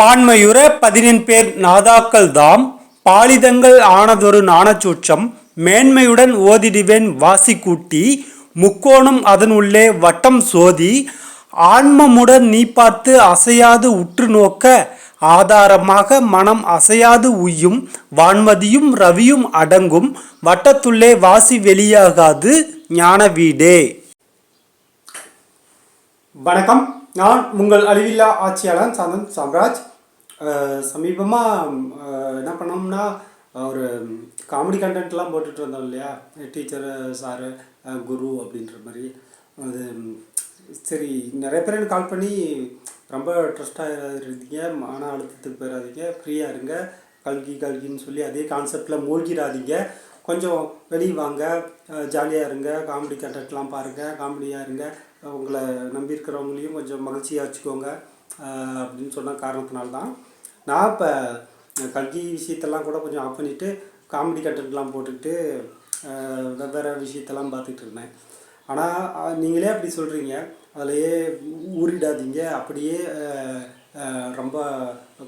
பான்மையுற பதினெண் பேர் நாதாக்கள் தாம் பாலிதங்கள் ஆனதொரு நாணச்சூற்றம் மேன்மையுடன் ஓதிடுவேன் வாசி கூட்டி முக்கோணம் அதன் உள்ளே வட்டம் சோதி ஆன்மமுடன் நீ பார்த்து அசையாது உற்று நோக்க ஆதாரமாக மனம் அசையாது உய்யும் வான்மதியும் ரவியும் அடங்கும் வட்டத்துள்ளே வாசி வெளியாகாது ஞான வீடே. வணக்கம். நான் உங்கள் அழிவில்லா ஆட்சியாளர் சந்தன் சாம்ராஜ். சமீபமாக என்ன பண்ணோம்னா ஒரு காமெடி கண்டென்ட்லாம் போட்டுட்டு வந்தோம் இல்லையா? டீச்சர் சாரு குரு அப்படின்ற மாதிரி. அது சரி நிறைய பேர் எனக்கு கால் பண்ணி ரொம்ப ட்ரஸ்டாக இருந்தீங்க மன அழுத்தத்துக்கு போயிடாதீங்க ஃப்ரீயாக இருங்க கல்கி கல்கின்னு சொல்லி அதே கான்செப்டில் மூழ்கிடாதீங்க கொஞ்சம் வெளியே வாங்க ஜாலியாக இருங்க காமெடி கண்டக்ட்லாம் பாருங்கள் காமெடியாக இருங்க. உங்களை நம்பி இருக்கிறவங்களையும் கொஞ்சம் மகிழ்ச்சியாக வச்சுக்கோங்க. அப்படின்னு சொன்ன காரணத்தினால்தான். நான் இப்போ கல்கி விஷயத்தெல்லாம் கூட கொஞ்சம் ஆஃப் பண்ணிவிட்டு காமெடி கண்டென்ட்லாம் போட்டுக்கிட்டு வெவ்வேறு விஷயத்தெல்லாம் பார்த்துட்டு இருந்தேன். ஆனால் நீங்களே அப்படி சொல்கிறீங்க அதிலையே ஊறிடாதீங்க. அப்படியே ரொம்ப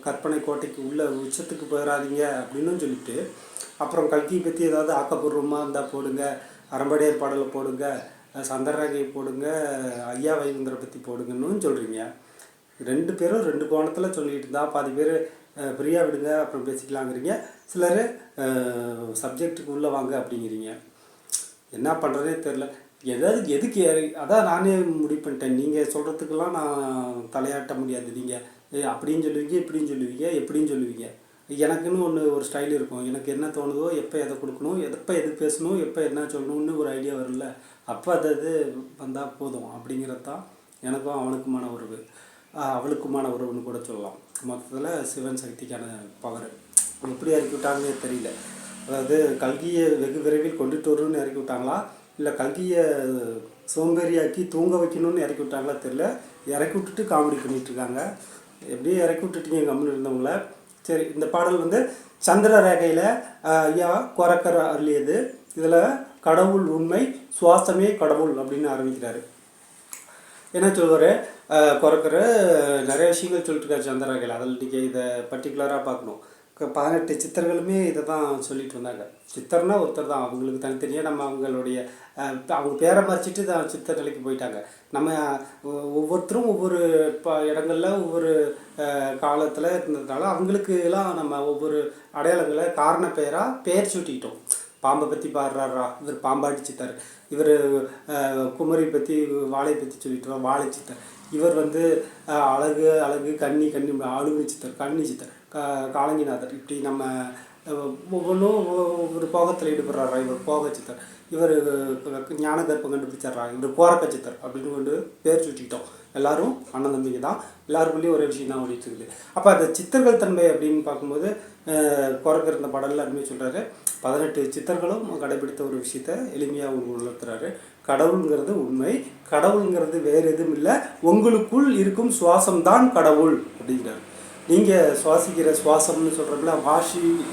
கற்பனை கோட்டைக்கு உள்ள உச்சத்துக்கு போயிடாதீங்க அப்படின்னு சொல்லிட்டு அப்புறம் கல்கியை பற்றி ஏதாவது ஆக்கப்பூர்வமாக இருந்தால் போடுங்க. அறம்படையார் பாடலை போடுங்க. அஹ், போடுங்க. ஐயா வைகுந்தரை பற்றி போடுங்கன்னு சொல்கிறீங்க ரெண்டு பேரும் ரெண்டு கோணத்தில் சொல்லிட்டு இருந்தா பாதி பேர் ஃப்ரீயாக விடுங்க அப்புறம் பேசிக்கலாங்கிறீங்க. சிலர் சப்ஜெக்ட்டுக்கு உள்ளே வாங்க அப்படிங்கிறீங்க. என்ன பண்ணுறதே தெரில எதாவது எதுக்கு அதான் நானே முடிவு பண்ணிட்டேன். நீங்கள் சொல்கிறதுக்கெல்லாம் நான் தலையாட்ட முடியாது. நீங்கள் அப்படின்னு சொல்லுவீங்க இப்படின்னு சொல்லுவீங்க எப்படின்னு சொல்லுவீங்க. எனக்குன்னு ஒன்று ஒரு ஸ்டைல் இருக்கும். எனக்கு என்ன தோணுதோ எப்போ எதை கொடுக்கணும் எப்போ எது பேசணும் எப்போ என்ன சொல்லணும்னு ஒரு ஐடியா வரல அப்போ அது அது வந்தால் போதும். அப்படிங்கிறது தான் எனக்கும் அவனுக்குமான உறவு. அவளுக்குமான உறவுன்னு கூட சொல்லலாம். மொத்தத்தில் சிவன் சக்திக்கான பவர் எப்படி இறக்கி விட்டாங்கன்னே தெரியல. அதாவது கல்கியை வெகு விரைவில் கொண்டுட்டு வரும்னு இறக்கி விட்டாங்களா? இல்லை கல்கியை சோம்பேறியாக்கி தூங்க வைக்கணும்னு இறக்கி விட்டாங்களா தெரில இறக்கி விட்டுட்டு காமெடி பண்ணிகிட்ருக்காங்க எப்படியும் எப்படியே இறக்கி விட்டுட்டீங்க கம்முன்னு இருந்தவங்கள. சரி இந்த பாடல் வந்து சந்திர ரேகையில் ஐயா கொரக்கர் அருளியது. இதில் கடவுள் உண்மை சுவாசமே கடவுள் அப்படின்னு ஆரம்பிக்கிறாரு. என்ன சொல்வார்? குறைக்கிற நிறைய விஷயங்கள் சொல்லிட்டு இருக்காரு ரேகையில். அதில் நீங்கள் இதை பர்டிகுலராக பார்க்கணும். பதினெட்டு சித்தர்களுமே இதை தான் சொல்லிட்டு வந்தாங்க சித்தர்னா ஒருத்தர் தான் அவங்களுக்கு தனித்தனியாக நம்ம அவங்களுடைய அவங்க பேரை மறைச்சிட்டு தான் சித்தர் நிலைக்கு போயிட்டாங்க. நம்ம ஒவ்வொருத்தரும் ஒவ்வொரு ப இடங்களில் ஒவ்வொரு காலத்தில் இருந்ததுனால அவங்களுக்கு எல்லாம் நம்ம ஒவ்வொரு அடையாளங்களை காரண பெயராக பெயர் சூட்டிக்கிட்டோம். பாம்பை பற்றி பாடுறாரா? இவர் பாம்பாடிச்சித்தார் இவர் குமரி பற்றி வாழை பற்றி சொல்லிட்டு வாழை இவர் வந்து அழகு அழகு கன்னி கண்ணி அழுகு சித்தர் கன்னி சித்தர் கா காலங்கிநாதர். இப்படி நம்ம ஒவ்வொன்றும் ஒவ்வொ- ஒவ்வொரு போகத்தில் ஈடுபடுறாரா இவர்? போக சித்தர். இவர் ஞான கற்பம் கண்டுபிடிச்சிட்றா இவர் கோரக்க சித்தர் அப்படின்னு கொண்டு பேர் சுட்டிக்கிட்டோம். எல்லாரும் அண்ணன் தம்பிங்க தான். எல்லாருக்குள்ளேயும் ஒரே விஷயம் தான் ஓடிட்டு இருக்குது. அப்போ அந்த சித்தர்கள் தன்மை அப்படின்னு பார்க்கும்போது குறைக்கிற இந்த பாடலில் அருமையாக சொல்கிறாரு பதினெட்டு சித்தர்களும் கடைபிடித்த ஒரு விஷயத்த எளிமையாக உணர்த்துறாரு. கடவுளுங்கிறது உண்மை. கடவுளுங்கிறது வேறு எதுவும் இல்லை. உங்களுக்குள் இருக்கும் சுவாசம்தான் கடவுள் அப்படிங்கிறார். நீங்கள் சுவாசிக்கிற சுவாசம்னு சொல்கிறப்பல வாஷி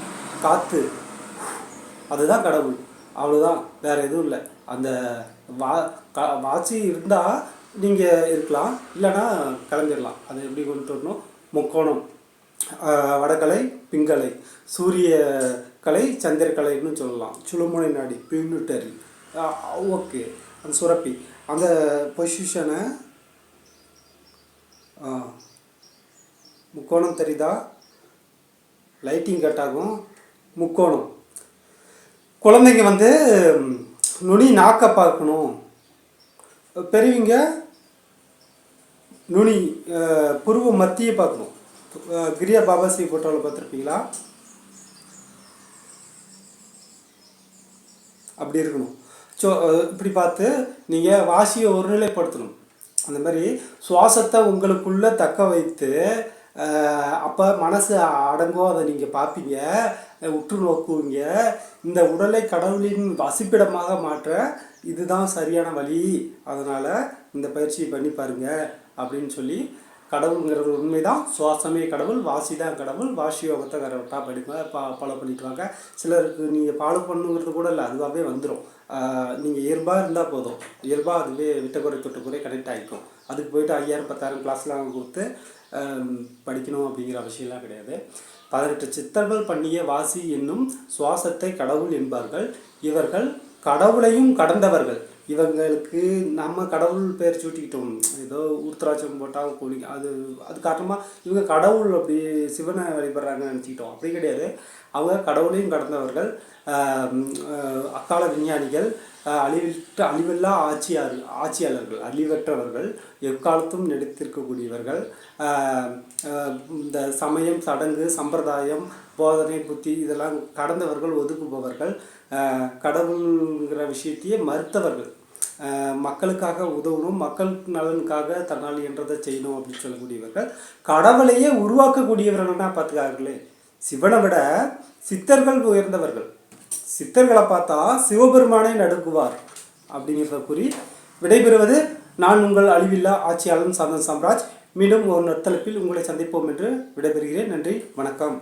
காற்று அதுதான் கடவுள். அவ்வளோதான் வேறு எதுவும் இல்லை. அந்த வா க வாசி இருந்தால் நீங்கள் இருக்கலாம். இல்லைன்னா கிளம்பிடலாம் அதை எப்படி கொண்டு வரணும்? முக்கோணம். வடகலை பிங்கலை சூரிய கலை சந்திரக்கலைன்னு சொல்லலாம். சுழுமுனை நாடி பியூனிட்டரி ஓகே. அந்த சுரப்பி. அந்த பொசிஷனை முக்கோணம் தெரியுதா லைட்டிங் கட் ஆகும். முக்கோணம். குழந்தைங்க வந்து நுனி நாக்க பார்க்கணும். பெரியவங்க நுனி புருவ மத்தியை பார்க்கணும். கிரியா பாபாசி போட்டோவில் பார்த்துருப்பீங்களா? அப்படி இருக்கணும். ஸோ இப்படி பார்த்து நீங்கள் வாசியை ஒருநிலைப்படுத்தணும். அந்த மாதிரி சுவாசத்தை உங்களுக்குள்ளே தக்க வைத்து அப்போ மனசு அடங்கும் அதை நீங்கள் பார்ப்பீங்க உற்று நோக்குவீங்க. இந்த உடலை கடவுளின் வசிப்பிடமாக மாற்ற இதுதான் சரியான வழி. அதனால் இந்த பயிற்சியை பண்ணி பாருங்க அப்படின்னு சொல்லி கடவுளுங்கிறது உண்மைதான். சுவாசமே கடவுள் வாசி தான் கடவுள் வாசி யோகத்தை கரெக்டாக படிக்க பா ஃபாலோ பண்ணிட்டு வாங்க சிலருக்கு நீங்கள் ஃபாலோ பண்ணுங்கிறது கூட இல்லை அதுவாகவே வந்துடும் நீங்கள் இயல்பாக இருந்தால் போதும். இயல்பாக அதுவே விட்டக்குறை தொட்டுக்குறை கனெக்ட் ஆகிக்கும் அதுக்கு போயிட்டு ஐயாயிரம் பத்தாயிரம் கிளாஸ்லாம் கொடுத்து படிக்கணும் அப்படிங்கிற அவசியம்லாம் கிடையாது. பதினெட்டு சித்தர்கள் பண்ணிய வாசி என்னும் சுவாசத்தை கடவுள் என்பார்கள். இவர்கள் கடவுளையும் கடந்தவர்கள். இவங்களுக்கு நம்ம கடவுள் பேர் சூட்டிக்கிட்டோம். ஏதோ உருத்தராட்சம் போட்டால் கோழி அது அது காரணமாக இவங்க கடவுள் அப்படி சிவனை வழிபடுறாங்கன்னு நினச்சிக்கிட்டோம். அப்படி கிடையாது. அவங்க கடவுளையும் கடந்தவர்கள் அக்கால விஞ்ஞானிகள் அழிவிட்டு அழிவிட்ட அழிவில்லா ஆட்சியார் ஆட்சியாளர்கள் அழிவற்றவர்கள் எக்காலத்தும் நடித்திருக்கக்கூடியவர்கள் இந்த சமயம் சடங்கு சம்பிரதாயம் போதனை புத்தி இதெல்லாம் கடந்தவர்கள் ஒதுக்குபவர்கள் கடவுள்ங்கிற கடவுளுங்கிற விஷயத்தையே மறுத்தவர்கள். மக்களுக்காக உதவணும் மக்கள் நலனுக்காக தன்னால் என்றதை செய்யணும் அப்படின்னு சொல்லக்கூடியவர்கள் கடவுளையே உருவாக்கக்கூடியவர்கள்னா பார்த்துக்கார்களே சிவனை விட சித்தர்கள் உயர்ந்தவர்கள். சித்தர்களை பார்த்தா சிவபெருமானை நடுக்குவார் அப்படிங்கிறத கூறி விடைபெறுவது நான் உங்கள் அழிவில்லா ஆட்சியாளன் சந்தன் சாம்ராஜ். மீண்டும் ஒரு நத்தலப்பில் உங்களை சந்திப்போம் என்று விடைபெறுகிறேன். நன்றி வணக்கம்.